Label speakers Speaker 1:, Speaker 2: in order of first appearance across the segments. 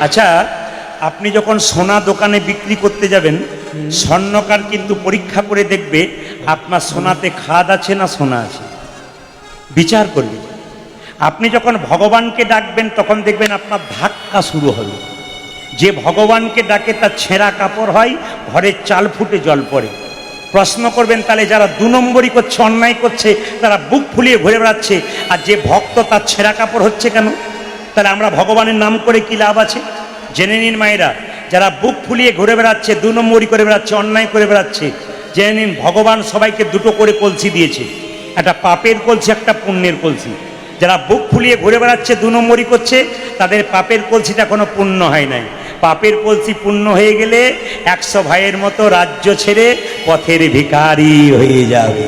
Speaker 1: আচ্ছা আপনি যখন সোনা দোকানে বিক্রি করতে যাবেন স্বর্ণকার কিন্তু পরীক্ষা করে দেখবে আপনার সোনাতে খাদ আছে না সোনা আছে। বিচার করবে। আপনি যখন ভগবানকে ডাকবেন তখন দেখবেন আপনার ধাক্কা শুরু হবে। যে ভগবানকে ডাকে তার ছেঁড়া কাপড় হয় ঘরের চাল ফুটে জল পড়ে। প্রশ্ন করবেন তাহলে যারা দু নম্বরই করছে অন্যায় করছে তারা বুক ফুলিয়ে ঘুরে বেড়াচ্ছে আর যে ভক্ত তার ছেঁড়া কাপড় হচ্ছে কেন? তাহলে আমরা ভগবানের নাম করে কি লাভ আছে? জেনে নিন মায়েরা যারা বুক ফুলিয়ে ঘুরে বেড়াচ্ছে দু নম্বরই করে বেড়াচ্ছে অন্যায় করে বেড়াচ্ছে জেনে নিন ভগবান সবাইকে দুটো করে কলসি দিয়েছে। একটা পাপের কলসি একটা পুণ্যের কলসি। যারা বুক ফুলিয়ে ঘুরে বেড়াচ্ছে দু নম্বরই করছে তাদের পাপের কলসিটা কোনো পূর্ণ হয় নাই। পাপের কলসি পূর্ণ হয়ে গেলে একশো ভাইয়ের মতো রাজ্য ছেড়ে পথের ভিখারি হয়ে যাবে।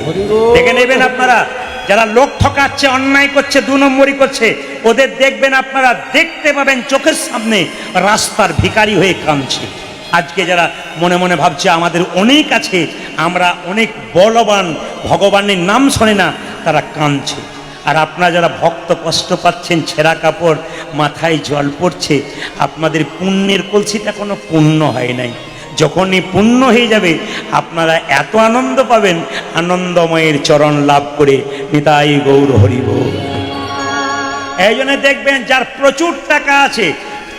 Speaker 1: দেখে নেবেন আপনারা যারা লোক ঠকাচ্ছে, অন্যায় করছে, দু নম্বরই করছে, ওদের দেখবেন আপনারা দেখতে পাবেন চোখের সামনে রাস্তার ভিখারি হয়ে কাঁদছে। আজকে যারা মনে মনে ভাবছে আমাদের অনেক আছে, আমরা অনেক বলবান, ভগবানের নাম শোনে না, তারা কাঁদছে। আর আপনারা যারা ভক্ত কষ্ট পাচ্ছেন, ছেঁড়া কাপড়, মাথায় জল পড়ছে, আপনাদের পুণ্যের কলসিটা কোনো পুণ্য হয় নাই। যখনই পূর্ণ হয়ে যাবে, আপনারা এত আনন্দ পাবেন, আনন্দময়ের চরণ লাভ করে নিতাই গৌর হরিব এই জন্য দেখবেন যার প্রচুর টাকা আছে,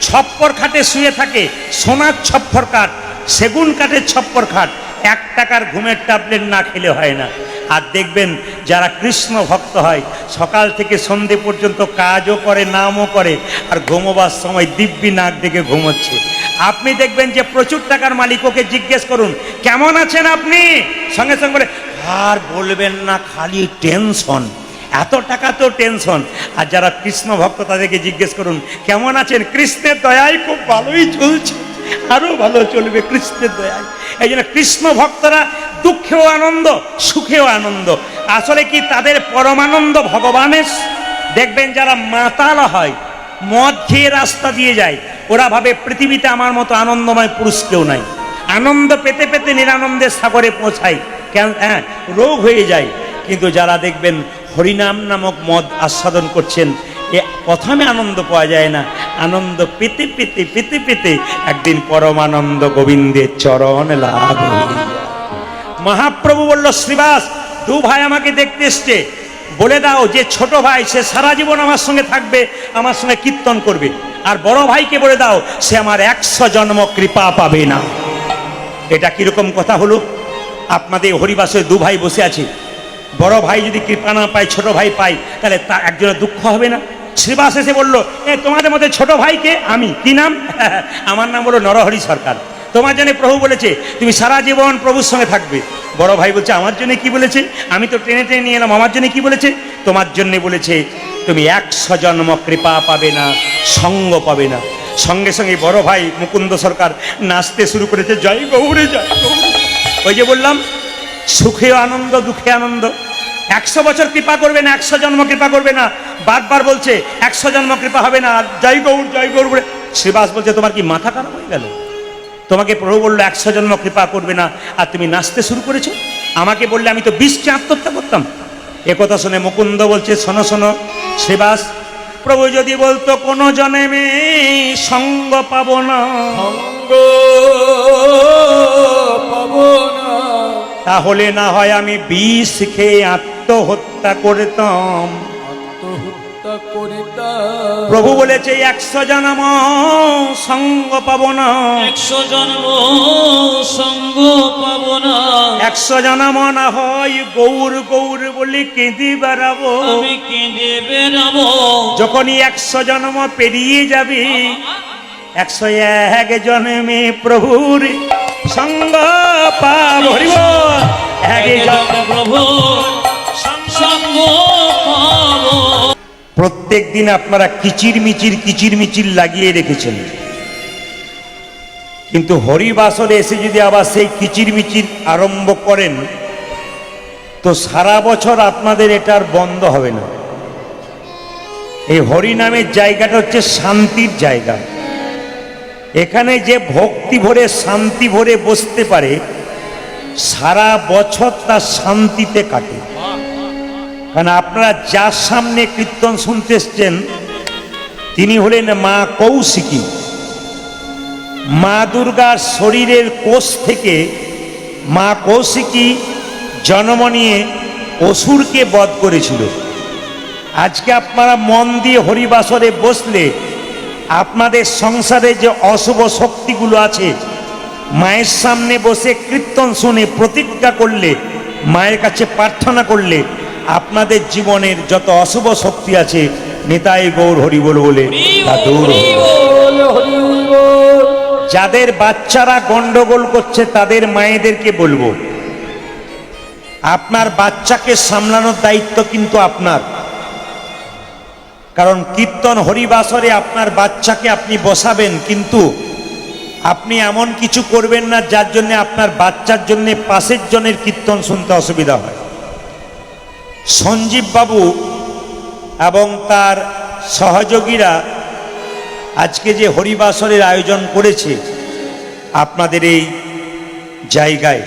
Speaker 1: ছপ্পর খাটে শুয়ে থাকে, সোনার ছপ্পর কাঠ সেগুন কাঠের ছপ্পর খাট এক টাকার ঘুমের ট্যাবলেট না খেলে হয় না। আর দেখবেন যারা কৃষ্ণ ভক্ত হয়, সকাল থেকে সন্ধে পর্যন্ত কাজও করে, নামও করে, আর ঘুমোবার সময় দিব্যি নাক ডেকে ঘুমোচ্ছে। আপনি দেখবেন যে প্রচুর টাকার মালিক ওকে জিজ্ঞেস করুন, কেমন আছেন আপনি? সঙ্গে সঙ্গে বলে, আর বলবেন না, খালি টেনশন। এত টাকা তো টেনশন। আর যারা কৃষ্ণ ভক্ত তাদেরকে জিজ্ঞেস করুন, কেমন আছেন? কৃষ্ণের দয়াই খুব ভালোই চলছে। আরও ভালো চলবে কৃষ্ণের দয়ায়। এই জন্য কৃষ্ণ ভক্তরা দুঃখেও আনন্দ, সুখেও আনন্দ। আসলে কি তাদের পরমানন্দ ভগবানের? দেখবেন যারা মাতাল হয়, মদ খেয়ে রাস্তা দিয়ে যায়, ওরা ভাবে পৃথিবীতে আমার মতো আনন্দময় পুরুষ কেউ নাই। আনন্দ পেতে পেতে নিরানন্দের সাগরে পৌঁছায়, কেন? হ্যাঁ রোগ হয়ে যায়। কিন্তু যারা দেখবেন হরিনাম নামক মদ আস্বাদন করছেন প্রথমে আনন্দ পাওয়া যায় না। আনন্দ পেতে পেতে পেতে পেতে একদিন পরমানন্দ গোবিন্দের চরণ লাভ মহাপ্রভু বলল, শ্রীবাস, দু ভাই আমাকে দেখতে এসছে। বলে দাও যে ছোট ভাই, সে সারা জীবন আমার সঙ্গে থাকবে, আমার সঙ্গে কীর্তন করবে। আর বড় ভাইকে বলে দাও, সে আমার একশো জন্ম কৃপা পাবে না। এটা কীরকম কথা হলো? আপনাদের হরিবাসে দু ভাই বসে আছে। বড় ভাই যদি কৃপা না পায়, ছোট ভাই পায়, তাহলে তা একজনের দুঃখ হবে না। শ্রীবাস এসে বলল, এ, তোমাদের মধ্যে ছোট ভাইকে আমি, কি নাম? আমার নাম হলো নরহরি সরকার। তোমার জন্য প্রভু বলেছে, তুমি সারা জীবন প্রভুর সঙ্গে থাকবে। বড় ভাই বলছে, আমার জন্য কি বলেছে? আমি তো ট্রেনে ট্রেনে নিয়ে এলাম, আমার জন্য কি বলেছে? তোমার জন্য বলেছে, তুমি একশো জন্ম কৃপা পাবে না, সঙ্গ পাবে না। সঙ্গে সঙ্গে বড় ভাই মুকুন্দ সরকার নাচতে শুরু করেছে, জয় গৌরে, জয় ওই যে বললাম, সুখে আনন্দ, দুঃখে আনন্দ। একশো বছর কৃপা করবে না, একশো জন্ম কৃপা করবে না। বারবার বলছে, একশো জন্ম কৃপা হবে না। জয় গৌর জয় গৌর বলে। শ্রীবাস বলছে, তোমার কি মাথা খারাপ হয়ে গেল? তোমাকে প্রভু বলল, একশো জন্ম কৃপা করবে না। আর তুমি নাচতে শুরু করেছ? আমাকে বললে, আমি তো বিষকে আত্মহত্যা করতাম। একথা শুনে মুকুন্দ বলছে, শোনো শোনো, শ্রীবাস, প্রভু যদি বলতো, কোনো জন্মে সঙ্গ না।
Speaker 2: সঙ্গ পাবো না।
Speaker 1: তাহলে না হয় আমি বিষ খেয়ে আত্মহত্যা করতাম। প্রভু বলেছে একশো জনম সঙ্গ পাবো না।
Speaker 3: একশো জন্ম সঙ্গ পাব না।
Speaker 1: একশো জনম না হয় গৌর গৌর বলে কেঁদে বেড়াবো।
Speaker 3: আমি কেঁদে বেরাবো
Speaker 1: যখনই একশো জন্ম পেরিয়ে যাবে একশো এক জন্মে প্রভুর সঙ্গ পাব। হরিব
Speaker 3: প্রভু। সঙ্গ
Speaker 1: প্রত্যেক দিন আপনারা কিচির মিচির কিচির মিচির লাগিয়ে রেখেছেন। কিন্তু হরিবাসরে এসে যদি আবার সেই কিচির মিচির আরম্ভ করেন তো সারা বছর আপনাদের এটার বন্ধ হবে না। এই হরিনামের জায়গাটা হচ্ছে শান্তির জায়গা। এখানে যে ভক্তি ভরে, শান্তি ভরে বসতে পারে, সারা বছর তার শান্তিতে কাটে। কারণ আপনারা যার সামনে কীর্তন শুনতে এসছেন, তিনি হলেন মা কৌশিকী। মা দুর্গার শরীরের কোষ থেকে মা কৌশিকী জন্ম নিয়ে অসুরকে বধ করেছিল। আজকে আপনারা মন দিয়ে হরিবাসরে বসলে আপনাদের সংসারে যে অশুভ শক্তিগুলো আছে, মায়ের সামনে বসে কীর্তন শুনে প্রতিজ্ঞা করলে, মায়ের কাছে প্রার্থনা করলে, আপনাদের জীবনের যত অশুভ শক্তি আছে, নিতাই গৌর হরি বল বলে যাদের বাচ্চারা গন্ডগোল করছে, তাদের মায়েদেরকে বলব, আপনার বাচ্চাকে সামলানোর দায়িত্ব কিন্তু আপনার। কারণ কীর্তন হরিবাসরে আপনার বাচ্চাকে আপনি বসাবেন, কিন্তু আপনি এমন কিছু করবেন না যার জন্য আপনার বাচ্চার জন্য পাশের জনের কীর্তন শুনতে অসুবিধা হয়। সঞ্জীব বাবু এবং তার সহযোগীরা আজকে যে হরিবাসরের আয়োজন করেছে, আপনাদের এই জায়গায়,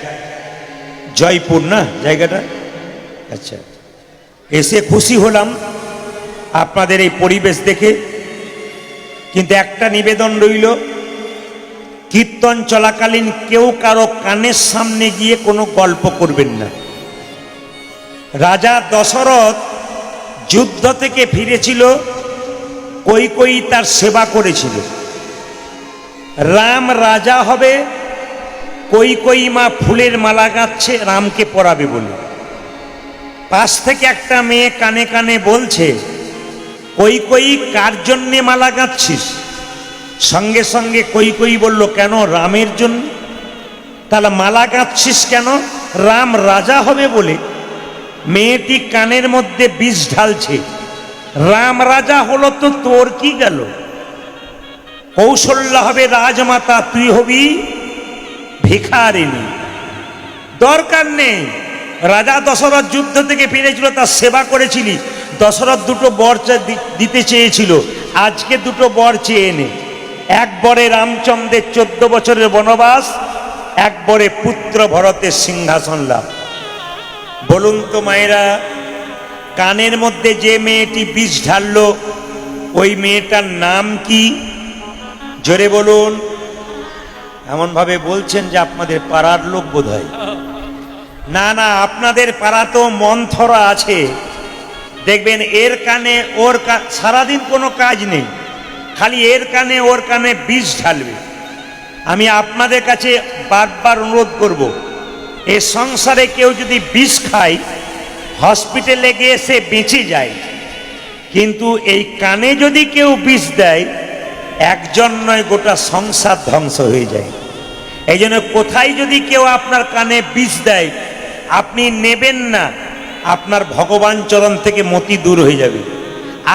Speaker 1: জয়পুর না জায়গাটা? আচ্ছা এসে খুশি হলাম। আপনাদের এই পরিবেশ দেখে কিন্তু একটা নিবেদন রইল, কীর্তন চলাকালীন কেউ কারও কানের সামনে গিয়ে কোনো গল্প করবেন না। রাজা দশরথ যুদ্ধ থেকে ফিরেছিল, কই কই তার সেবা করেছিল। রাম রাজা হবে, কই কই মা ফুলের মালা গাচ্ছে, রামকে পরাবে বলে। পাশ থেকে একটা মেয়ে কানে কানে বলছে কই কই কার জন্যে মালা গাচ্ছিস সঙ্গে সঙ্গে কই কই বলল, কেন রামের জন্য? তাহলে মালা গাচ্ছিস কেন? রাম রাজা হবে বলে। মেয়েটি কানের মধ্যে বিষ ঢালছে। রাম রাজা হলো তো তোর কি গেল? কৌশল্য হবে রাজমাতা, তুই হবি ভিখারিনী দরকার নেই। রাজা দশরথ যুদ্ধ থেকে ফিরেছিল, তার সেবা করেছিলি। দশরথ দুটো বর দিতে চেয়েছিল। আজকে দুটো বর চেয়ে নে এক বরে রামচন্দ্রের চোদ্দ বছরের বনবাস, এক বরে পুত্র ভরতের সিংহাসন লাভ। বলুন তো মায়েরা, কানের মধ্যে যে মেয়েটি বিষ ঢাললো, ওই মেয়েটার নাম কি? জোরে বলুন। এমনভাবে বলছেন যে আপনাদের পাড়ার লোক বোধ না না, আপনাদের পাড়া তো মন্থরা আছে। দেখবেন এর কানে, ওর সারাদিন কোনো কাজ নেই। খালি এর কানে, ওর কানে বিষ ঢালবে। আমি আপনাদের কাছে বারবার অনুরোধ করব, এ সংসারে কেউ যদি বিষ খায়, হসপিটালে গিয়ে সে বেঁচে যায়। কিন্তু এই কানে যদি কেউ বিষ দেয়, একজন নয়, গোটা সংসার ধ্বংস হয়ে যায়। এই জন্য কোথায় যদি কেউ আপনার কানে বিষ দেয়, আপনি নেবেন না। আপনার ভগবান চরণ থেকে মতি দূর হয়ে যাবে।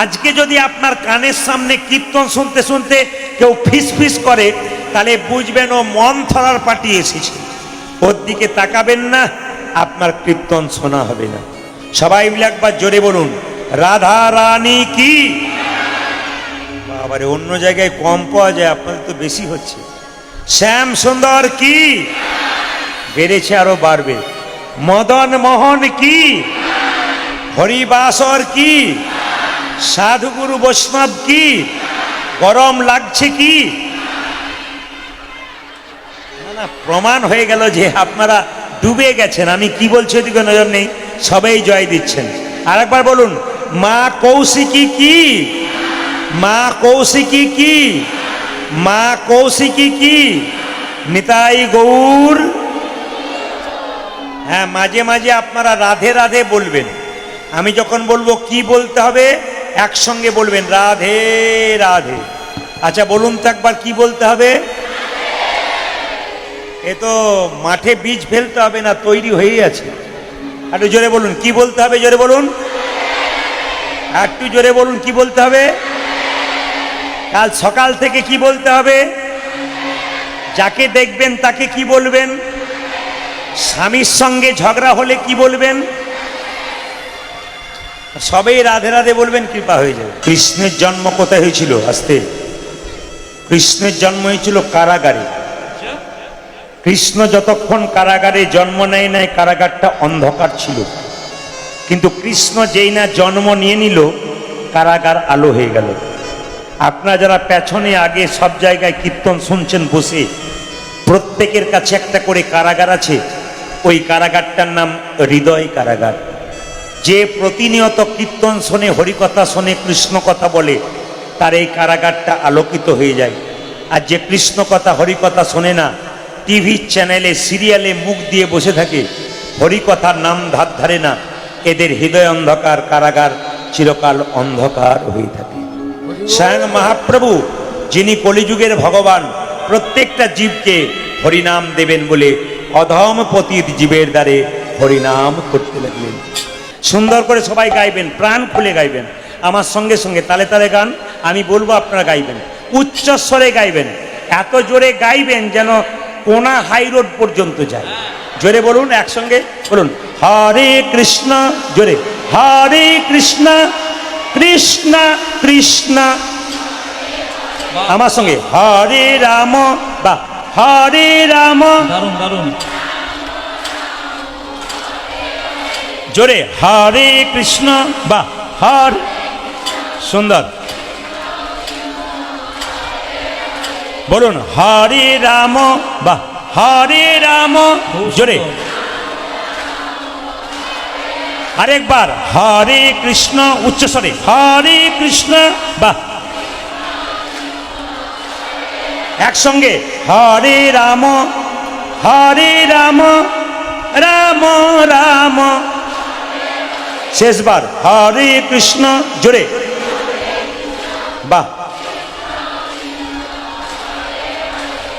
Speaker 1: আজকে যদি আপনার কানের সামনে কীর্তন শুনতে শুনতে কেউ ফিস ফিস করে, তাহলে বুঝবেন ও মন থরার পাটি এসেছে। ওর দিকে তাকাবেন না, আপনার কীর্তন শোনা হবে না। সবাই মিলে একবার জোরে বলুন, রাধা রানী কি? বাবারে, অন্য জায়গায় কম পাওয়া যায়, আপনাদের তো বেশি হচ্ছে। শ্যাম সুন্দর কি? বেড়েছে আরও বাড়বে। মদন মোহন কি? হরিবাসর কি? সাধুগুরু বৈষ্ণব কি? গরম লাগছে কি? প্রমাণ হয়ে গেল যে আপনারা ডুবে গেছেন। আমি কি বলছি ওদিকে নজর নেই। সবাই জয় দিচ্ছেন। আরেকবার বলুন, মা কৌশিকী কি? মা কৌশিকী কি? মা কৌশিকী কি? নিতাই গৌর হ্যাঁ মাঝে মাঝে আপনারা রাধে রাধে বলবেন। আমি যখন বলব কি বলতে হবে, একসঙ্গে বলবেন, রাধে রাধে। আচ্ছা বলুন তো একবার কি বলতে হবে? এ তো মাঠে বীজ ফেলতে হবে না, তৈরি হয়েই আছে। একটু জোরে বলুন, কি বলতে হবে, জোরে বলুন? একটু জোরে বলুন, কি বলতে হবে? কাল সকাল থেকে কি বলতে হবে? যাকে দেখবেন তাকে কি বলবেন? স্বামীর সঙ্গে ঝগড়া হলে কি বলবেন? সবেই রাধে রাধে বলবেন, কৃপা হয়ে যাবে। কৃষ্ণের জন্ম কোথায় হয়েছিল আস্তে? কৃষ্ণের জন্ম হয়েছিল কারাগারে। কৃষ্ণ যতক্ষণ কারাগারে জন্ম নেয় নাই, কারাগারটা অন্ধকার ছিল। কিন্তু কৃষ্ণ যেই না জন্ম নিয়ে নিল, কারাগার আলো হয়ে গেল। আপনারা যারা পেছনে আগে সব জায়গায় কীর্তন শুনছেন বসে, প্রত্যেকের কাছে একটা করে কারাগার আছে। ওই কারাগারটার নাম হৃদয় কারাগার। যে প্রতিনিয়ত কীর্তন শোনে, হরিকথা শোনে, কৃষ্ণ কথা বলে, তার এই কারাগারটা আলোকিত হয়ে যায়। আর যে কৃষ্ণ কথা, হরিকথা শোনে না, টিভি চ্যানেলে, সিরিয়ালে মুখ দিয়ে বসে থাকে, হরিকথার নাম ধার ধারে না, এদের হৃদয় অন্ধকার, কারাগার চিরকাল অন্ধকার হয়ে থাকে। স্বয়ং মহাপ্রভু, যিনি কলিযুগের ভগবান, প্রত্যেকটা জীবকে হরিনাম দেবেন বলে অধম পতিত জীবের দ্বারে হরিনাম করতে লাগলেন। সুন্দর করে সবাই গাইবেন, প্রাণ খুলে গাইবেন। আমার সঙ্গে সঙ্গে তালে তালে গান, আমি বলব আপনারা গাইবেন। উচ্চস্বরে গাইবেন, এত জোরে গাইবেন যেন কোনা হাই রোড পর্যন্ত যায়। জোরে বলুন, একসঙ্গে বলুন, হরে কৃষ্ণ জোরে, হরে কৃষ্ণ কৃষ্ণ কৃষ্ণ আমার সঙ্গে, হরে রাম বা হরে রাম।
Speaker 3: দারুণ দারুণ।
Speaker 1: জোরে হরে কৃষ্ণ বা হর। সুন্দর। বলুন হরে রাম বা হরে রাম। জোরে। আরেকবার হরে কৃষ্ণ উচ্চস্বরে হরে কৃষ্ণ বা একসঙ্গে। হরে রাম হরে রাম রাম রাম। শেষবার, হরে কৃষ্ণ, জোরে। বাহ।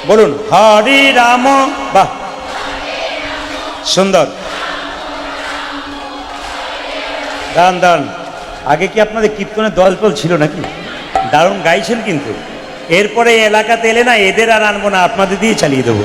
Speaker 1: বলুন, হরে রাম, বাহ। সুন্দর। দান দান। আগে কি আপনাদের কীর্তনের দল ছিল নাকি? দারুণ গাইছেন কিন্তু। এরপরে এলাকাতে এলে না এদের আর আনব না আপনাদের দিয়ে চালিয়ে দেবো।